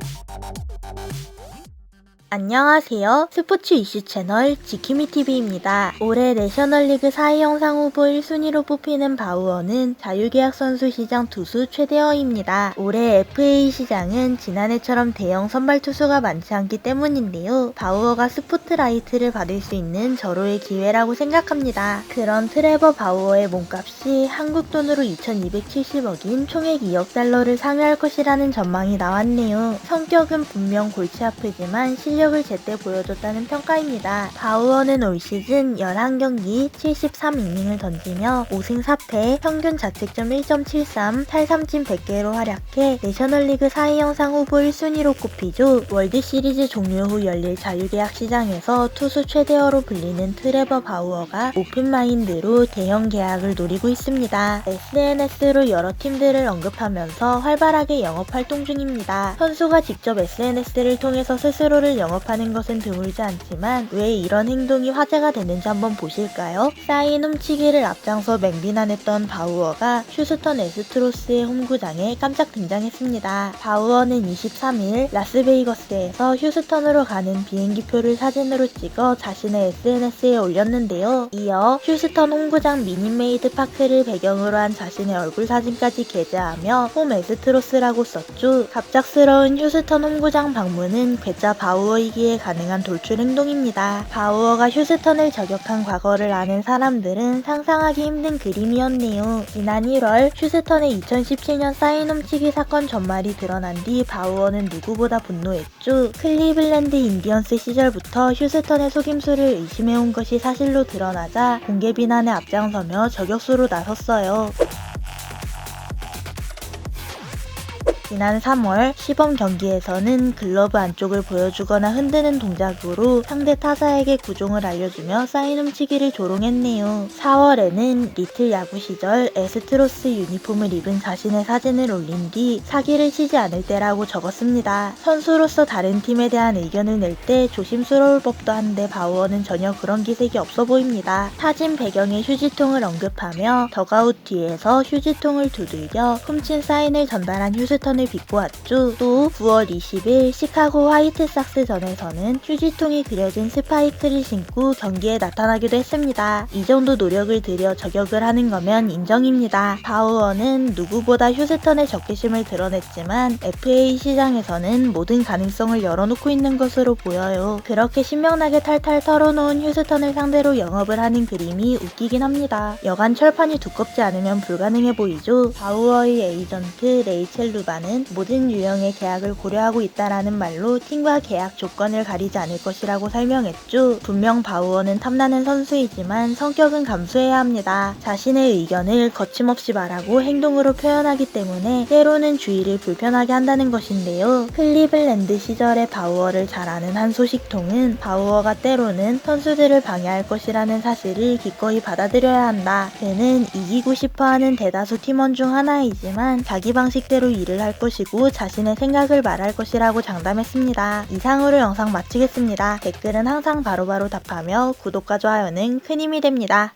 Thank you. 안녕하세요. 스포츠 이슈 채널 지키미TV입니다. 올해 내셔널리그 4위 영상 후보 1순위로 뽑히는 바우어는 자유계약 선수 시장 투수 최대어입니다. 올해 FA 시장은 지난해처럼 대형 선발 투수가 많지 않기 때문인데요. 바우어가 스포트라이트를 받을 수 있는 절호의 기회라고 생각합니다. 그런 트레버 바우어의 몸값이 한국 돈으로 2270억인 총액 2억 달러를 상회할 것이라는 전망이 나왔네요. 성격은 분명 골치 아프지만 실력 을 제때 보여줬다는 평가입니다. 바우어는 올 시즌 11경기 73이닝을 던지며 5승 4패, 평균 자책점 1.73, 탈삼진 100개로 활약해 내셔널리그 4위 영상 후보 1순위로 꼽히죠. 월드시리즈 종료 후 열릴 자유계약 시장에서 투수 최대어로 불리는 트레버 바우어가 오픈마인드로 대형 계약을 노리고 있습니다. SNS로 여러 팀들을 언급하면서 활발하게 영업 활동 중입니다. 선수가 직접 SNS를 통해서 스스로를 영업 하는 것은 드물지 않지만 왜 이런 행동이 화제가 되는지 한번 보실까요? 사인 훔치기를 앞장서 맹비난했던 바우어가 휴스턴 에스트로스의 홈구장에 깜짝 등장했습니다. 바우어는 23일 라스베이거스에서 휴스턴으로 가는 비행기표를 사진으로 찍어 자신의 SNS에 올렸는데요. 이어 휴스턴 홈구장 미니메이드 파크를 배경으로 한 자신의 얼굴 사진까지 게재하며 홈 에스트로스라고 썼죠. 갑작스러운 휴스턴 홈구장 방문은 괴짜 바우어 이기에 가능한 돌출 행동입니다. 바우어가 휴스턴을 저격한 과거를 아는 사람들은 상상하기 힘든 그림이었네요. 지난 1월 휴스턴의 2017년 사인 훔치기 사건 전말이 드러난 뒤 바우어는 누구보다 분노했죠. 클리블랜드 인디언스 시절부터 휴스턴의 속임수를 의심해온 것이 사실로 드러나자 공개 비난에 앞장서며 저격수로 나섰어요. 지난 3월 시범 경기에서는 글러브 안쪽을 보여주거나 흔드는 동작으로 상대 타자에게 구종을 알려주며 사인 훔치기를 조롱했네요. 4월에는 리틀 야구 시절 에스트로스 유니폼을 입은 자신의 사진을 올린 뒤 사기를 치지 않을 때라고 적었습니다. 선수로서 다른 팀에 대한 의견을 낼 때 조심스러울 법도 한데 바우어는 전혀 그런 기색이 없어 보입니다. 사진 배경에 휴지통을 언급하며 더가웃 뒤에서 휴지통을 두들겨 훔친 사인을 전달한 휴스턴을 비꼬았죠. 또 9월 20일 시카고 화이트삭스전에서는 휴지통이 그려진 스파이크를 신고 경기에 나타나기도 했습니다. 이 정도 노력을 들여 저격을 하는 거면 인정입니다. 바우어는 누구보다 휴스턴의 적개심을 드러냈지만 FA 시장에서는 모든 가능성을 열어놓고 있는 것으로 보여요. 그렇게 신명나게 탈탈 털어놓은 휴스턴을 상대로 영업을 하는 그림이 웃기긴 합니다. 여간 철판이 두껍지 않으면 불가능해 보이죠. 바우어의 에이전트 레이첼 루바는 모든 유형의 계약을 고려하고 있다라는 말로 팀과 계약 조건을 가리지 않을 것이라고 설명했죠. 분명 바우어는 탐나는 선수이지만 성격은 감수해야 합니다. 자신의 의견을 거침없이 말하고 행동으로 표현하기 때문에 때로는 주의를 불편하게 한다는 것인데요. 클리블랜드 시절의 바우어를 잘 아는 한 소식통은 바우어가 때로는 선수들을 방해할 것이라는 사실을 기꺼이 받아들여야 한다. 그는 이기고 싶어 하는 대다수 팀원 중 하나이지만 자기 방식대로 일을 할 것이고 자신의 생각을 말할 것이라고 장담했습니다. 이상으로 영상 마치겠습니다. 댓글은 항상 바로바로 답하며 구독과 좋아요는 큰 힘이 됩니다.